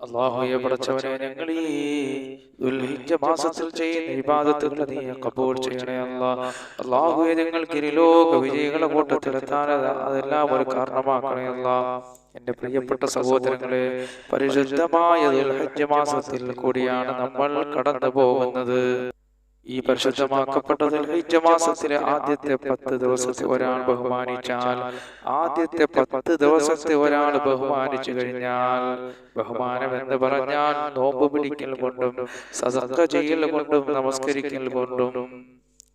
അള്ളാഹുയെ പടച്ചവനെ ഞങ്ങൾ ഈ ദുൽഹിജ്ജ മാസത്തിൽ ചെയ്യുന്ന ഇബാദത്തുകൾ നീ കബൂൾ ചെയ്യണേ അല്ലാ. അള്ളാഹുയെ ഞങ്ങൾക്ക് ഇരുലോക വിജയികളെ കൂട്ടത്തിലെത്താൻ അത് അതെല്ലാം ഒരു കാരണമാക്കണേ അല്ലാ. എന്റെ പ്രിയപ്പെട്ട സഹോദരങ്ങളെ പരിശുദ്ധമായ ദുൽഹിജ്ജ മാസത്തിൽ കൂടിയാണ് നമ്മൾ കടന്നു പോകുന്നത് ഈ പരിശുദ്ധമാക്കപ്പെട്ടതിൽ മാസത്തിലെ ആദ്യത്തെ പത്ത് ദിവസത്തെ ഒരാൾ ബഹുമാനിച്ചാൽ ആദ്യത്തെ പത്ത് ദിവസത്തെ ഒരാൾ ബഹുമാനിച്ചു കഴിഞ്ഞാൽ ബഹുമാനം എന്ന് പറഞ്ഞാൽ നോമ്പ് പിടിക്കൽ കൊണ്ടും സദക്ക ചെയ്യൽ കൊണ്ടും നമസ്കരിക്കൽ കൊണ്ടും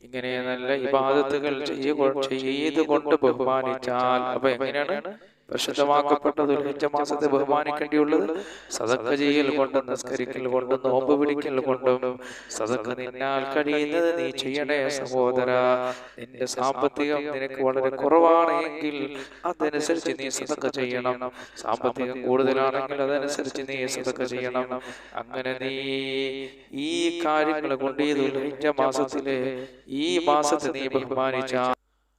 ഇങ്ങനെ നല്ല ഇബാദത്തുകൾ ചെയ്ത് കൊണ്ട് ബഹുമാനിച്ചാൽ അപ്പൊ എങ്ങനെയാണ്? പരിശുദ്ധമാക്കപ്പെട്ട ദുൽഹിജ്ജ മാസത്തെ ബഹുമാനിക്കേണ്ടിയുള്ളത് സദക്ക ചെയ്യൽ കൊണ്ടും നിസ്കരിക്കൽ കൊണ്ടും നോമ്പ് പിടിക്കൽ കൊണ്ടും. സദക്ക നിന്നാൽ കഴിയുന്നത് നീ ചെയ്യണേ സഹോദര. നിന്റെ സാമ്പത്തികം നിനക്ക് വളരെ കുറവാണെങ്കിൽ അതനുസരിച്ച് നീ സദക്ക ചെയ്യണം. സാമ്പത്തികം കൂടുതലാണെങ്കിൽ അതനുസരിച്ച് നീ സദക്ക ചെയ്യണം. അങ്ങനെ നീ ഈ കാര്യങ്ങൾ കൊണ്ട് ഈ ദുൽഹിജ്ജ മാസത്തിലെ ഈ മാസത്തെ നീ ബഹുമാനിച്ച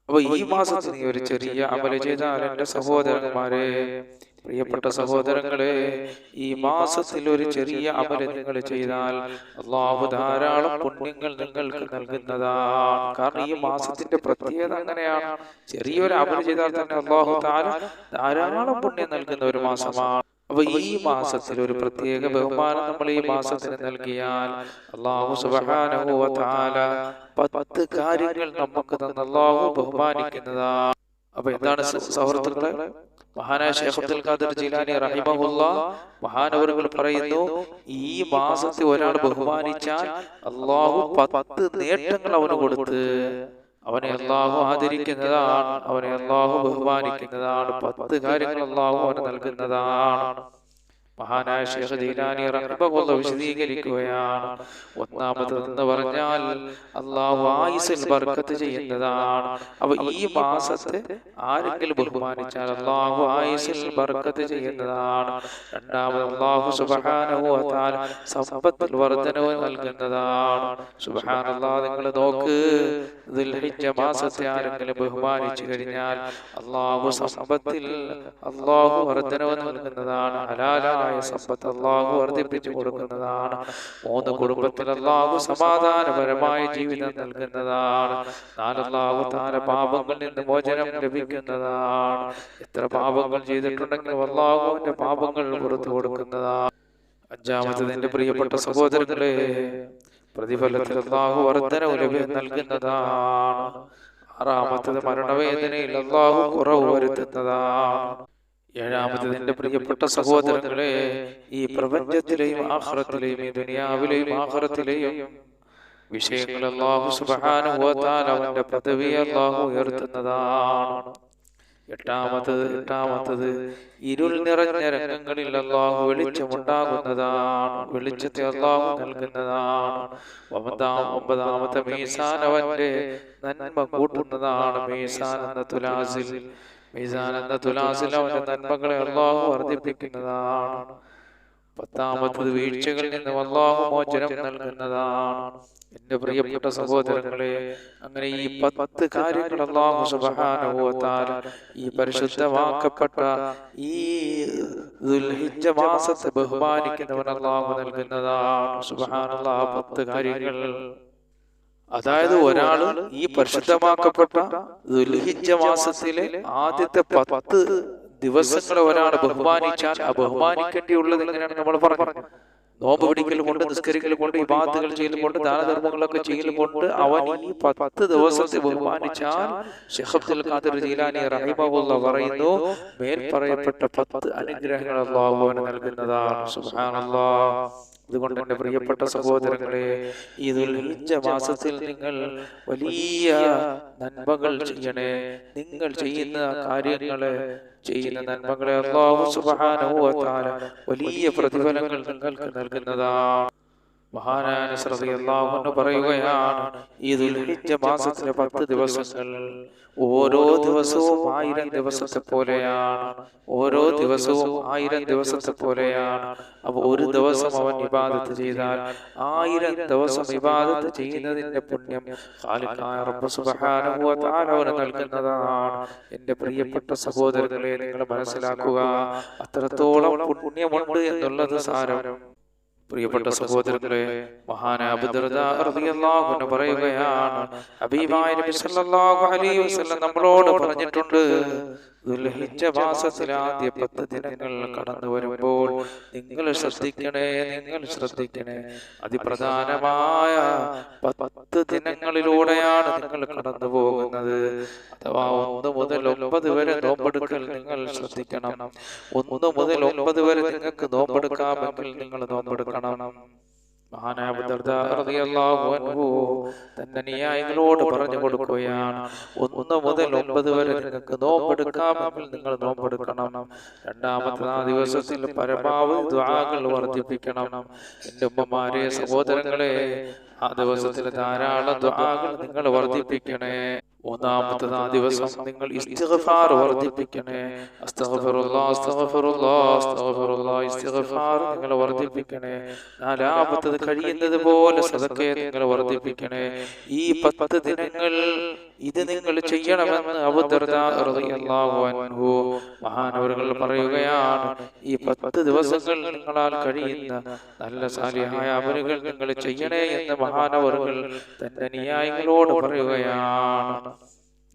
അപ്പൊ ഈ മാസത്തിൽ നീ ഒരു ചെറിയ അമല ചെയ്താൽ എന്റെ സഹോദരന്മാരെ പ്രിയപ്പെട്ട സഹോദരങ്ങളെ ഈ മാസത്തിൽ ഒരു ചെറിയ അമല നിങ്ങൾ ചെയ്താൽ അള്ളാഹു ധാരാളം പുണ്യങ്ങൾ നിങ്ങൾക്ക് നൽകുന്നതാണ്. കാരണം ഈ മാസത്തിന്റെ പ്രത്യേകത അങ്ങനെയാണ്. ചെറിയൊരു അമല ചെയ്താൽ തന്നെ അള്ളാഹു ധാരാളം പുണ്യം നൽകുന്ന ഒരു മാസമാണ്. അപ്പൊ ഈ മാസത്തിൽ ഒരു പ്രത്യേക ബഹുമാനം നമ്മൾ ഈ മാസത്തിന് നൽകിയാൽ അള്ളാഹു സുബ്ഹാനഹു വ തആല പത്ത് കാര്യങ്ങൾ നമുക്ക് തന്ന അള്ളാഹു ബഹുമാനിക്കുന്നതാണ് അപ്പൊ എന്താണ് സൗഹൃദങ്ങളെ മഹാനായ ഷേഖുൽ ഖാദർ ഖാദിർ ജിലാനി റഹിമഹുല്ല മഹാനവറുകൾ പറയുന്നു ഈ മാസത്തെ ഒരാൾ ബഹുമാനിച്ചാൽ അള്ളാഹു പത്ത് നേട്ടങ്ങൾ അവന് കൊടുത്ത് അവനെ അള്ളാഹു ആദരിക്കുന്നതാണ്. അവനെ അള്ളാഹു ബഹുമാനിക്കുന്നതാണ്. പത്ത് കാര്യങ്ങൾ അള്ളാഹു അവന് നൽകുന്നതാണ്. മഹാനായ ഷേഖ് ദീലാനി റഹ്മഹുള്ള വിശദീകരിക്കുകയാണ്. ഒന്നാമതെന്ന് പറഞ്ഞാൽ അള്ളാഹു ആയുസിൽ ബർക്കത്ത് ചെയ്യുന്നതാണ്. അപ്പൊ ഈ മാസത്തെ ആരെങ്കിലും ബഹുമാനിച്ചാൽ അള്ളാഹു ആയുസിൽ ബർക്കത്ത് ചെയ്യുന്നതാണ്. രണ്ടാമത് അള്ളാഹു സുബ്ഹാനഹു തആല സമ്പത്തിൽ വർധനവ് നൽകുന്നതാണ്. സുബ്ഹാനല്ലാഹ് നിങ്ങൾ നോക്ക്. ദുൽഹിജ്ജ മാസത്തെ ആരെങ്കിലും ബഹുമാനിച്ചു കഴിഞ്ഞാൽ അള്ളാഹു സമ്പത്തിൽ അള്ളാഹു വർധനവ് നൽകുന്നതാണ്. ഹലാലായ സമ്പത്ത് അള്ളാഹു വർദ്ധിപ്പിച്ചു കൊടുക്കുന്നതാണ്. മൂന്ന് കുടുംബത്തിൽ അള്ളാഹു സമാധാനപരമായ ജീവിതം നൽകുന്നതാണ്. നാലല്ലാഹു താര പാപങ്ങളിൽ നിന്ന് മോചനം ലഭിക്കുന്നതാണ്. എത്ര പാപങ്ങൾ ചെയ്തിട്ടുണ്ടെങ്കിലും അള്ളാഹുവിന്റെ പാപങ്ങൾ പുറത്തു കൊടുക്കുന്നതാണ്. അഞ്ചാമത്തത് എന്റെ പ്രിയപ്പെട്ട സഹോദരങ്ങളെ പ്രതിഫലത്തിൽ അള്ളാഹു വർധനവ് നൽകുന്നതാണ്. ആറാമത്തത് മരണവേദനയിൽ അള്ളാഹു കുറവ് വരുത്തുന്നതാണ്. ഏഴാമത്തത് എന്റെ പ്രിയപ്പെട്ട സഹോദരങ്ങളെ ഈ പ്രപഞ്ചത്തിലെയും ആഹ്റത്തിലെയും ഈ ദുനിയാവിലെയും ആഹ്റത്തിലെയും വിഷയങ്ങൾ അള്ളാഹു സുബാനുഭവത്താൽ അവന്റെ പദവി അള്ളാഹു ഉയർത്തുന്നതാണ്. എട്ടാമത്തത് എട്ടാമത്തത് ഇരുൾ നിറഞ്ഞ രംഗങ്ങളിൽ അള്ളാഹു വെളിച്ചമുണ്ടാകുന്നതാണ്. വെളിച്ചത്തെ അള്ളാഹു നൽകുന്നതാണ്. ഒമ്പതാം ഒമ്പതാമത്തെ മീസാൻ അവന്റെ നന്മ കൂട്ടുന്നതാണ് മീസാൻ എന്ന തുലാസിൽ. മീസാൻ എന്ന തുലാസിൽ അവന്റെ നന്മകളെ അള്ളാഹു വർദ്ധിപ്പിക്കുന്നതാണ്. പത്താമത്തത് വീഴ്ചകളിൽ നിന്ന് അള്ളാഹു മോചനം നൽകുന്നതാണ്. എന്റെ പ്രിയപ്പെട്ട സഹോദരങ്ങളെ അങ്ങനെ ഈ പത്ത് കാര്യങ്ങൾ അള്ളാഹു സുബാനുഭവത്താൽ ഈ പരിശുദ്ധമാക്കപ്പെട്ട ഈ ദുൽഹിജ്ജ മാസത്തെ ബഹുമാനിക്കുന്നവൻ അള്ളാഹു നൽകുന്നതാണ്. സുബാനുള്ള പത്ത് കാര്യങ്ങൾ. അതായത് ഒരാൾ ഈ പരിശുദ്ധമാക്കപ്പെട്ട ദുൽഹിജ മാസത്തിലെ ആദ്യത്തെ പത്ത് ദിവസങ്ങളെ ഒരാൾ ബഹുമാനിച്ചാൽ ആ ബഹുമാനിക്കേണ്ടിയുള്ളത് എങ്ങനെയാണ് നമ്മൾ പറഞ്ഞത് നോമ്പ് പിടിക്കൽ കൊണ്ട് നിസ്കരിക്കൽ കൊണ്ട് ബാധകൾ ചെയ്യൽ കൊണ്ട് ദാനധർമ്മങ്ങളൊക്കെ ചെയ്യൽ കൊണ്ട് അവൻ ഈ പത്ത് ദിവസത്തെ ബഹുമാനിച്ചാൽ ഷെഹബ്ദുൽ ഖാദിർ ജീലാനി റഹിമുള്ള പറയുന്നു മേൽ പറയപ്പെട്ട പത്ത് അനുഗ്രഹങ്ങൾ അള്ളാഹു നൽകുന്നതാണ്. സുബ്ഹാനല്ലാഹ്. അതുകൊണ്ട് എന്റെ പ്രിയപ്പെട്ട സഹോദരങ്ങളെ ഈ ദുൽഹിജ്ജ മാസത്തിൽ നിങ്ങൾ വലിയ നന്മകൾ ചെയ്യണേ. നിങ്ങൾ ചെയ്യുന്ന കാര്യങ്ങളെ ചെയ്യുന്ന നന്മകളെ അള്ളാഹു സുബ്ഹാനഹു വ തആല വലിയ പ്രതിഫലങ്ങൾ നിങ്ങൾക്ക് നൽകുന്നതാണ് മഹാനായ ശ്രദ്ധയല്ലാഹുന്ന് പറയുകയാണ് ഈ ദുൽഹിജ്ജ മാസത്തിലെ പത്ത് ദിവസങ്ങൾ ഓരോ ദിവസവും ആയിരം ദിവസത്തെ പോലെയാണ്. ഓരോ ദിവസവും ആയിരം ദിവസത്തെ പോലെയാണ്. അപ്പൊ ഒരു ദിവസം അവൻ ഇബാദത്ത് ചെയ്താൽ ആയിരം ദിവസം ഇബാദത്ത് ചെയ്യുന്നതിന്റെ പുണ്യം അവന് നൽകുന്നതാണ്. എന്റെ പ്രിയപ്പെട്ട സഹോദരങ്ങളെ നിങ്ങൾ മനസ്സിലാക്കുക. അത്രത്തോളം പുണ്യമുണ്ട് എന്നുള്ളത് സാരം. പ്രിയപ്പെട്ട സഹോദരങ്ങളെ റളിയല്ലാഹു പറയുകയാണ്. അബീബായ നമ്മളോട് പറഞ്ഞിട്ടുണ്ട്. ദുൽഹിജ്ജ മാസത്തിലെ ആദ്യ പത്ത് ദിനങ്ങൾ കടന്നു വരുമ്പോൾ നിങ്ങൾ ശ്രദ്ധിക്കണേ നിങ്ങൾ ശ്രദ്ധിക്കണേ. അതിപ്രധാനമായ പത്ത് ദിനങ്ങളിലൂടെയാണ് നിങ്ങൾ കടന്നു പോകുന്നത്. അഥവാ ഒന്ന് മുതൽ ഒമ്പത് വരെ നോമ്പെടുക്കൽ നിങ്ങൾ ശ്രദ്ധിക്കണം. ഒന്ന് മുതൽ ഒമ്പത് വരെ നിങ്ങൾക്ക് നോമ്പെടുക്കാമെങ്കിൽ നിങ്ങൾ നോമ്പെടുക്കണം. തന്റെ അനുയായികളോട് പറഞ്ഞു കൊടുക്കുകയാണ്. ഒന്ന് മുതൽ ഒമ്പത് വരെ നിങ്ങൾക്ക് നോമ്പെടുക്കാമെങ്കിൽ നിങ്ങൾ നോമ്പെടുക്കണം. രണ്ടാമത്തെ ആ ദിവസത്തിൽ പരമാവധി ദ്വാകൾ വർദ്ധിപ്പിക്കണം. എന്റെ ഉമ്മമാരെ സഹോദരങ്ങളെ ആ ദിവസത്തിൽ ധാരാളം ദ്വാകൾ നിങ്ങൾ വർദ്ധിപ്പിക്കണേ. മൂന്നാമത്തെ ആ ദിവസം നിങ്ങൾ ഇസ്തിഗ്ഫാർ വർദ്ധിപ്പിക്കണേ. അസ്തഗ്ഫിറുല്ലാഹ് അസ്തഗ്ഫിറുല്ലാഹ് അസ്തഗ്ഫിറുല്ലാഹ് ഇസ്തിഗ്ഫാർ നിങ്ങൾ വർദ്ധിപ്പിക്കണേ. നാലാമത്തത് കഴിയുന്നത് പോലെ സദക്കയെ നിങ്ങൾ വർദ്ധിപ്പിക്കണേ. ഈ പത്ത് ദിനങ്ങൾ ഇത് നിങ്ങൾ ചെയ്യണമെന്ന് അബുദർദാഹു മഹാനവറുകൾ പറയുകയാണ്. ഈ പത്ത് ദിവസങ്ങൾ നിങ്ങളാൽ കഴിയുന്ന നല്ല സാലിഹായ അമലുകൾ നിങ്ങൾ ചെയ്യണേ എന്ന് മഹാനവറുകൾ തന്റെ അനുയായികളോട് പറയുകയാണ്.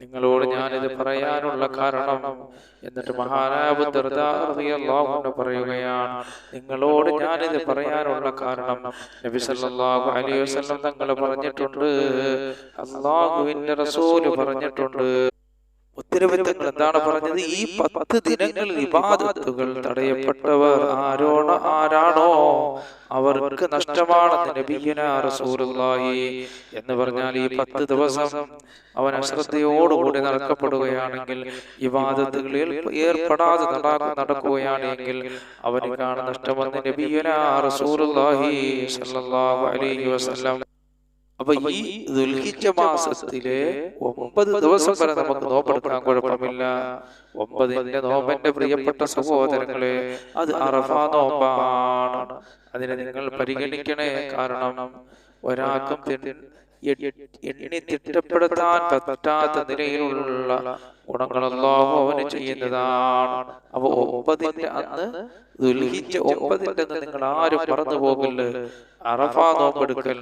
നിങ്ങളോട് ഞാനിത് പറയാനുള്ള കാരണം എന്നിട്ട് മഹാനാബുദ്ധാഹു പറയുകയാണ് നിങ്ങളോട് ഞാനിത് പറയാനുള്ള കാരണം നബി സല്ലല്ലാഹു അലൈഹി വസല്ലം തങ്ങൾ പറഞ്ഞിട്ടുണ്ട് അള്ളാഹുവിന്റെ റസൂൽ പറഞ്ഞിട്ടുണ്ട്. ഉത്തരവിധങ്ങൾ എന്താണ് പറഞ്ഞത്? ഈ പത്ത് ദിനങ്ങളിൽ വിവാദത്തുകൾ തടയപ്പെട്ടവർ ആരോണ ആരാണോ അവർക്ക് നബിയന റസൂലുള്ളാഹി എന്ന് പറഞ്ഞാൽ ഈ പത്ത് ദിവസം അവൻ അശ്രദ്ധയോടുകൂടി നടക്കപ്പെടുകയാണെങ്കിൽ ഇബാദത്തുകളിൽ ഏർപ്പെടാതെ നടക്കും നടക്കുകയാണെങ്കിൽ അവന് കാണുന്ന നഷ്ടമെന്ന് നബിയന റസൂലുള്ളാഹി സ്വല്ലല്ലാഹു അലൈഹി വസല്ലം അപ്പൊ ഈ ദുൽഹിജ്ജ മാസത്തിലെ ഒമ്പത് ദിവസം വരെ നമുക്ക് നോമ്പെടുക്കാൻ കുഴപ്പമില്ല. ഒമ്പതിന്റെ നോമ്പന്റെ പ്രിയപ്പെട്ട സഹോദരങ്ങളെ അത് അറഫ നോമ്പാണ്. അതിനെ നിങ്ങൾ പരിഗണിക്കണേ. കാരണം ഒരാൾക്കും എണ്ണി തിട്ടപ്പെടുത്താൻ പറ്റാത്ത നിലയിലുള്ള ഗുണങ്ങളെല്ലാം അവന് ചെയ്യുന്നതാണ്. അപ്പൊ ഒമ്പതിന്റെ അന്ന് ദുൽഹിജ്ജ ഒമ്പതിന്റെ നിങ്ങൾ ആരും പറഞ്ഞു പോകില്ല. അറഫാ നോമ്പെടുക്കൽ.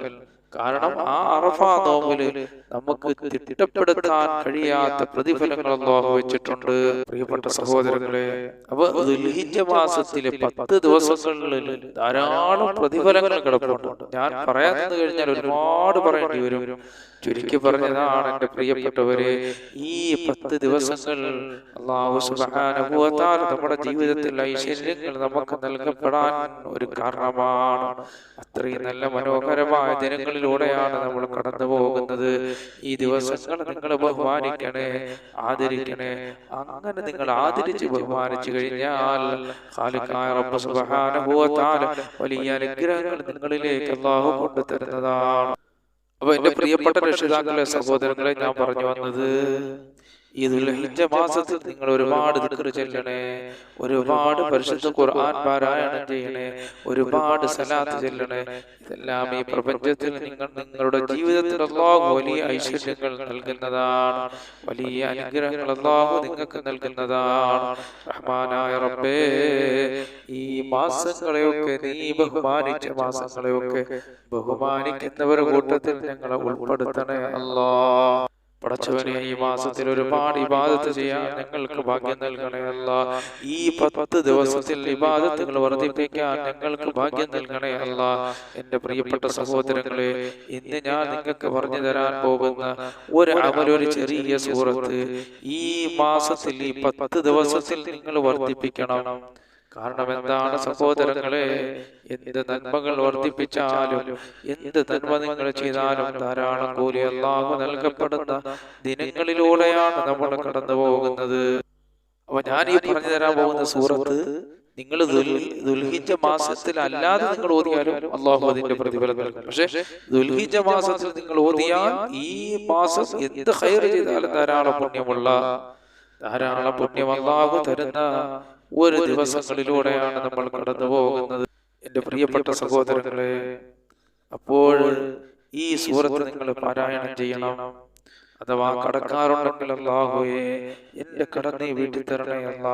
കാരണം ആ അറഫ നോമ്പിൽ നമുക്ക് തിട്ടപ്പെടുത്താൻ കഴിയാത്ത പ്രതിഫലങ്ങൾ അള്ളാഹു വെച്ചിട്ടുണ്ട്. പ്രിയപ്പെട്ട സഹോദരങ്ങളെ അപ്പൊ ദുൽഹിജ്ജ മാസത്തിലെ പത്ത് ദിവസങ്ങളിൽ ധാരാളം പ്രതിഫലങ്ങൾ കിടപ്പുണ്ട്. ഞാൻ പറയാൻ കഴിഞ്ഞാൽ ഒരുപാട് പറയേണ്ടി വരും. ചുരുക്കി പറഞ്ഞതാണ് എന്റെ പ്രിയപ്പെട്ടവരെ ഈ പത്ത് ദിവസങ്ങൾ അള്ളാഹു നമ്മുടെ ജീവിതത്തിൽ ഐശ്വര്യങ്ങൾ നമുക്ക് നൽകപ്പെടാൻ ഒരു കാരണമാണ്. അത്രയും നല്ല മനോഹരമായ ദിനങ്ങളിലൂടെയാണ് നമ്മൾ കടന്നു പോകുന്നത് ഈ ദിവസങ്ങൾ നിങ്ങൾ ബഹുമാനിക്കണേ ആദരിക്കണേ. അങ്ങനെ നിങ്ങൾ ആദരിച്ച് ബഹുമാനിച്ചു കഴിഞ്ഞാൽ വലിയ അനുഗ്രഹങ്ങൾ നിങ്ങളിലേക്ക് അള്ളാഹു കൊണ്ടുതരുന്നതാണ്. അപ്പൊ എന്റെ പ്രിയപ്പെട്ട രക്ഷിതാക്കളെ സഹോദരങ്ങളെ ഞാൻ പറഞ്ഞു വന്നത് ഈ മാസത്തിൽ നിങ്ങൾ ഒരുപാട് ദിക്ർ ചെല്ലണേ ഒരുപാട് പരിശുദ്ധ ഖുർആൻ പാരായണം ചെയ്യണേ. ഒരുപാട് സലാത്ത് ചെല്ലണേ ഇതെല്ലാം ഈ പ്രപഞ്ചത്തിൽ നിങ്ങൾ നിങ്ങളുടെ ജീവിതത്തിൽ അള്ളാഹു വലിയ ഐശ്വര്യങ്ങൾ നൽകുന്നതാണ്. വലിയ അനുഗ്രഹങ്ങൾ അള്ളാഹു നിങ്ങൾക്ക് നൽകുന്നതാണ്. റഹ്മാനായ റബ്ബേ ഈ മാസങ്ങളെയൊക്കെ നീ ബഹുമാനിച്ച മാസങ്ങളെയൊക്കെ ബഹുമാനിക്കുന്നവരുടെ കൂട്ടത്തിൽ ഞങ്ങളെ ഉൾപ്പെടുത്തണേ അല്ലാ പടച്ചവനെ ഈ മാസത്തിൽ ഒരുപാട് ഇബാദത്ത് ചെയ്യാൻ ഞങ്ങൾക്ക് ഭാഗ്യം നൽകണേ അല്ല. ഈ പത്ത് ദിവസത്തിൽ ഇബാദത്തുകൾ വർദ്ധിപ്പിക്കാൻ ഞങ്ങൾക്ക് ഭാഗ്യം നൽകണേ എന്റെ എന്റെ പ്രിയപ്പെട്ട സഹോദരങ്ങളെ ഇന്ന് ഞാൻ നിങ്ങൾക്ക് പറഞ്ഞു തരാൻ പോകുന്ന ഒരു അമലൊരു ചെറിയ സൂറത്ത് ഈ മാസത്തിൽ ഈ പത്ത് ദിവസത്തിൽ നിങ്ങൾ വർദ്ധിപ്പിക്കണം. കാരണം എന്താണ് സഹോദരങ്ങളെ? എന്ത് നന്മകൾ വർദ്ധിപ്പിച്ചാലും എന്ത് നന്മ നിങ്ങൾ ചെയ്താലും ധാരാളം കൂലി അല്ലാഹു നൽകപ്പെടുന്ന ദിനങ്ങളിലൂടെയാണ് നമ്മൾ കടന്നു പോകുന്നത്. അപ്പൊ ഞാൻ ഈ പറഞ്ഞു തരാൻ പോകുന്ന സൂറത്ത് നിങ്ങൾ ദുൽഹിജ മാസത്തിൽ അല്ലാതെ നിങ്ങൾ ഓതിയാലും അള്ളാഹു അതിന്റെ പ്രതിഫലം നൽകും. പക്ഷെ ദുൽഹിജ മാസത്തിൽ നിങ്ങൾ ഓതിയാൽ ഈ മാസം എന്ത് ഹൈർ ചെയ്താലും ധാരാളം പുണ്യമുള്ള ധാരാളം പുണ്യം അള്ളാഹു തരുന്ന ഒരു ദിവസങ്ങളിലൂടെയാണ് നമ്മൾ കടന്നു പോകുന്നത്. എന്റെ പ്രിയപ്പെട്ട സഹോദരങ്ങളെ അപ്പോൾ ഈ സൂറത്ത് നിങ്ങൾ പാരായണം ചെയ്യണം. അഥവാ കടക്കാരുണ്ടെങ്കിൽ അള്ളാഹുയെ എന്റെ കട നീ വീട്ടിൽ തരണേ അല്ല.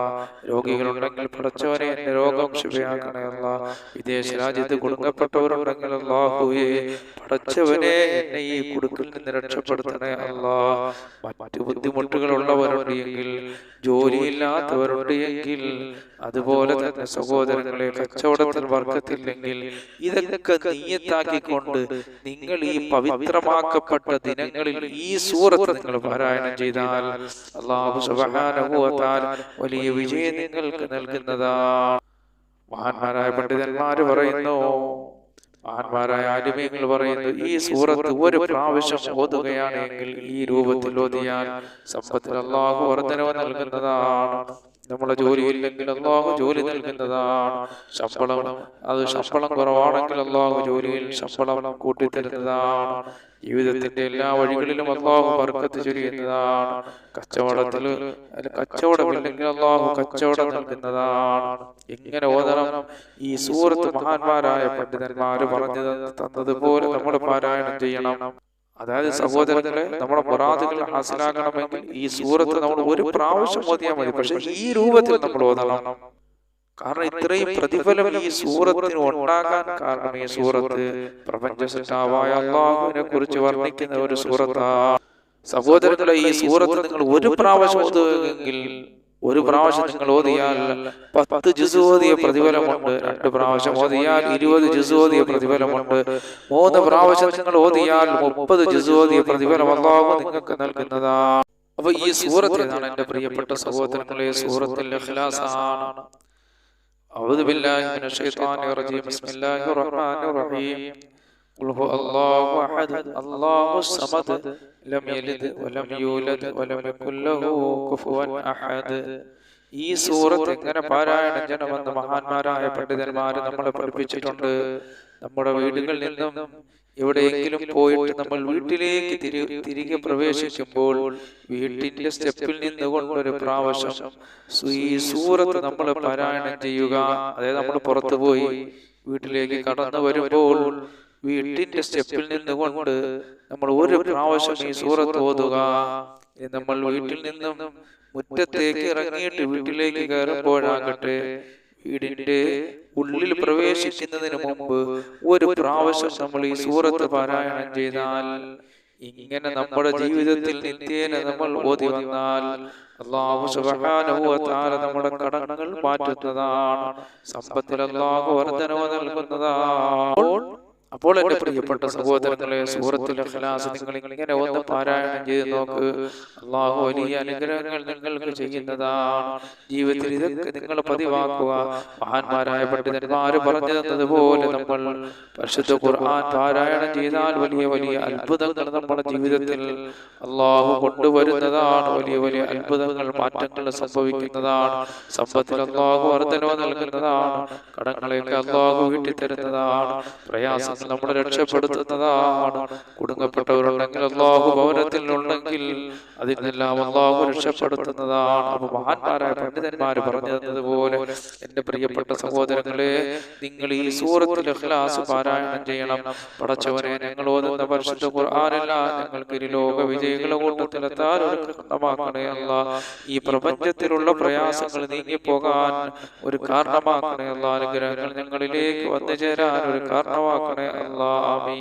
രോഗികളുണ്ടെങ്കിൽ പടച്ചവനെ എന്റെ രോഗം ശുഭയാക്കണേ അല്ല. വിദേശ രാജ്യത്ത് കുടുങ്ങപ്പെട്ടവരുണ്ടെങ്കിൽ അള്ളാഹുയെ പടച്ചവനെ എന്നെ ഈ കുടുക്കിൽ നിന്ന് രക്ഷപ്പെടുത്തണേ അല്ല. മറ്റു ബുദ്ധിമുട്ടുകൾ എങ്കിൽ ജോലിയില്ലാത്തവരുണ്ട് എങ്കിൽ അതുപോലെ തന്നെ സഹോദരങ്ങളെ കച്ചവടത്തിൽ വർഗത്തില്ലെങ്കിൽ ഇതൊക്കെ നീയത്താക്കിക്കൊണ്ട് നിങ്ങൾ ഈ പവിത്രമാക്കപ്പെട്ട ദിനങ്ങളിൽ ഈ സൂറ സൂറത്ത് നിങ്ങൾ പാരായണം ചെയ്താൽ അള്ളാഹു സുബ്ഹാനഹു വലിയ വിജയം നിങ്ങൾക്ക് നൽകുന്നതാണ് മഹാന്മാരായ പണ്ഡിതന്മാര് പറയുന്നു. മഹാന്മാരായ ആലിമീങ്ങൾ പറയുന്നു ഈ സൂറത്ത് ഒരു പ്രാവശ്യം ഓതുകയാണെങ്കിൽ ഈ രൂപത്തിൽ ഓതിയാൽ സമ്പത്തിൽ അള്ളാഹു വർധനവ് നൽകുന്നതാണ്. നമ്മളെ ജോലിയില്ലെങ്കിൽ അള്ളാഹു ജോലി നൽകുന്നതാണ്. ശമ്പളം. അത് ശമ്പളം കുറവാണെങ്കിൽ അള്ളാഹു ജോലിയിൽ ശമ്പളം കൂട്ടിത്തരുന്നതാണ്. ജീവിതത്തിന്റെ എല്ലാ വഴികളിലും അള്ളാഹു ബർക്കത്ത് ചൊരിയുന്നതാണ്. കച്ചവടത്തിൽ കച്ചവടമില്ലെങ്കിൽ അള്ളാഹു കച്ചവടം നൽകുന്നതാണ്. എങ്ങനെ ഓതണം? ഈ സൂറത്ത് മഹാന്മാരായ പണ്ഡിതന്മാര് പറഞ്ഞു തന്നതുപോലെ നമ്മൾ പാരായണം ചെയ്യണം. അതായത് സഹോദരങ്ങളെ നമ്മുടെ മുറാദുകൾ ഹാസിലാകണമെങ്കിൽ ഈ സൂറത്ത് നമ്മൾ ഒരു പ്രാവശ്യം ഓതിയാൽ മതി. പക്ഷെ ഈ രൂപത്തിൽ നമ്മൾ ഓതണം. കാരണം ഇത്രയും പ്രതിഫലം ഈ സൂറത്തിന് ഉണ്ടാകാൻ കാരണം ഈ സൂറത്ത് പ്രപഞ്ച സൃഷ്ടാവായ അള്ളാഹുവിനെ കുറിച്ച് വർണിക്കുന്ന ഒരു സൂറത്താണ് സഹോദരങ്ങളെ ഈ സൂറത്ത് നിങ്ങൾ ഒരു പ്രാവശ്യം ഓതുകയെങ്കിൽ ഒരു പ്രാവശ്യം നിങ്ങൾ ഓതിയാൽ പത്ത് ജിസ് ഓതിയ പ്രതിഫലമുണ്ട് രണ്ട് പ്രാവശ്യം ഓതിയാൽ ഇരുപത് ജിസ് ഓതിയ പ്രതിഫലമുണ്ട് മൂന്ന് പ്രാവശ്യം നിങ്ങൾ ഓതിയാൽ മുപ്പത് ജിസ് ഓതിയ പ്രതിഫലം അള്ളാഹു നിങ്ങൾക്ക് നൽകുന്നതാണ് അപ്പൊ ഈ സൂറത്ത് ഏതാണ് എന്റെ പ്രിയപ്പെട്ട സഹോദരങ്ങളെ സൂറത്തിൽ ഇഖ്ലാസാണ് أعوذ بالله من الشيطان الرجيم بسم الله الرحمن الرحيم قل هو الله أحد الله الصمد لم يلد ولم يولد ولم يكن له كفوا أحد ഈ സൂറത്ത് എങ്ങനെ പാരായണം ചെയ്യണമെന്ന് മഹാന്മാരായ പണ്ഡിതന്മാർ നമ്മളെ പഠിപ്പിച്ചിട്ടുണ്ട് നമ്മുടെ വീടുകളിൽ നിന്നും എവിടെയെങ്കിലും പോയിട്ട് നമ്മൾ വീട്ടിലേക്ക് തിരികെ പ്രവേശിക്കുമ്പോൾ വീട്ടിന്റെ സ്റ്റെപ്പിൽ നിന്നുകൊണ്ട് ഒരു പ്രാവശ്യം ഈ സൂറത്ത് നമ്മൾ പാരായണം ചെയ്യുക അതായത് നമ്മൾ പുറത്തു പോയി വീട്ടിലേക്ക് കടന്നു വരുമ്പോൾ വീട്ടിന്റെ സ്റ്റെപ്പിൽ നിന്നുകൊണ്ട് നമ്മൾ ഒരു പ്രാവശ്യം ഈ സൂറത്ത് ഓതുക നമ്മൾ വീട്ടിൽ നിന്നും മുറ്റത്തേക്ക് ഇറങ്ങിയിട്ട് വീട്ടിലേക്ക് കയറുമ്പോഴാകട്ടെ വീടിന്റെ ഉള്ളിൽ പ്രവേശിക്കുന്നതിന് മുമ്പ് ഒരു പ്രാവശ്യം നമ്മൾ ഈ സൂറത്ത് പാരായണം ചെയ്താൽ ഇങ്ങനെ നമ്മുടെ ജീവിതത്തിൽ നിത്യേന നമ്മൾ ഓതി വന്നാൽ അള്ളാഹു സുബ്ഹാനഹു നമ്മുടെ കടങ്ങൾ മാറ്റുന്നതാണ്. സമ്പത്തിൽ അള്ളാഹു വർധനവ് നൽകുന്നതാണ്. അപ്പോൾ എന്റെ പ്രിയപ്പെട്ട സഹോദരങ്ങളെ സൂറത്തിൽ അഖ്ലാസ് നിങ്ങൾ ഇങ്ങനെ ഒന്ന് പാരായണം ചെയ്ത് നോക്ക്. അള്ളാഹു വലിയ അനുഗ്രഹങ്ങൾ നിങ്ങൾക്ക് ചെയ്യുന്നതാണ്. ജീവിതത്തിൽ ഇതൊക്കെ നിങ്ങൾ പതിവാക്കുക. മഹാന്മാരായ പണ്ഡിതന്മാര് പറഞ്ഞു തന്നതുപോലെ നമ്മൾ പരിശുദ്ധ ഖുർആൻ പാരായണം ചെയ്താൽ വലിയ വലിയ അത്ഭുതങ്ങൾ നമ്മുടെ ജീവിതത്തിൽ അള്ളാഹു കൊണ്ടുവരുന്നതാണ്. വലിയ വലിയ അത്ഭുതങ്ങൾ മാറ്റങ്ങൾ സംഭവിക്കുന്നതാണ്. സമ്പത്തിൽ അള്ളാഹു വർധനവ് നൽകുന്നതാണ്. കടങ്ങളെയൊക്കെ അള്ളാഹു വീട്ടിത്തരുന്നതാണ്. പ്രയാസങ്ങൾ നമ്മളെ രക്ഷപ്പെടുത്തുന്നതാണ്. കുടുങ്ങപ്പെട്ടവരുണ്ടെങ്കിൽ അള്ളാഹു ഭവനത്തിൽ ഉണ്ടെങ്കിൽ അതിൽ അതിനെല്ലാം അള്ളാഹു രക്ഷപ്പെടുത്തുന്നതാണ്. അപ്പൊ മഹാന്മാരായ പണ്ഡിതന്മാർ പറഞ്ഞു തന്നതുപോലെ എന്റെ പ്രിയപ്പെട്ട സഹോദരങ്ങളെ നിങ്ങൾ ഈ സൂറത്തിൽ ഇഖ്ലാസ് പാരായണം ചെയ്യണം. പടച്ചവനെ ഞങ്ങൾ ഓതുന്ന പരിശുദ്ധ ഖുർആാനല്ല ഞങ്ങൾക്ക് ഒരു ലോക വിജയികളെ കൂട്ടത്തിലെത്താൻ ഒരു കാരണമാക്കണേ അല്ല. ഈ പ്രപഞ്ചത്തിലുള്ള പ്രയാസങ്ങൾ നീങ്ങിപ്പോകാൻ ഒരു കാരണമാക്കണേ അല്ല. അനുഗ്രഹങ്ങൾ ഞങ്ങളിലേക്ക് വന്നു ചേരാൻ ഒരു കാരണമാക്കണേ الله آمين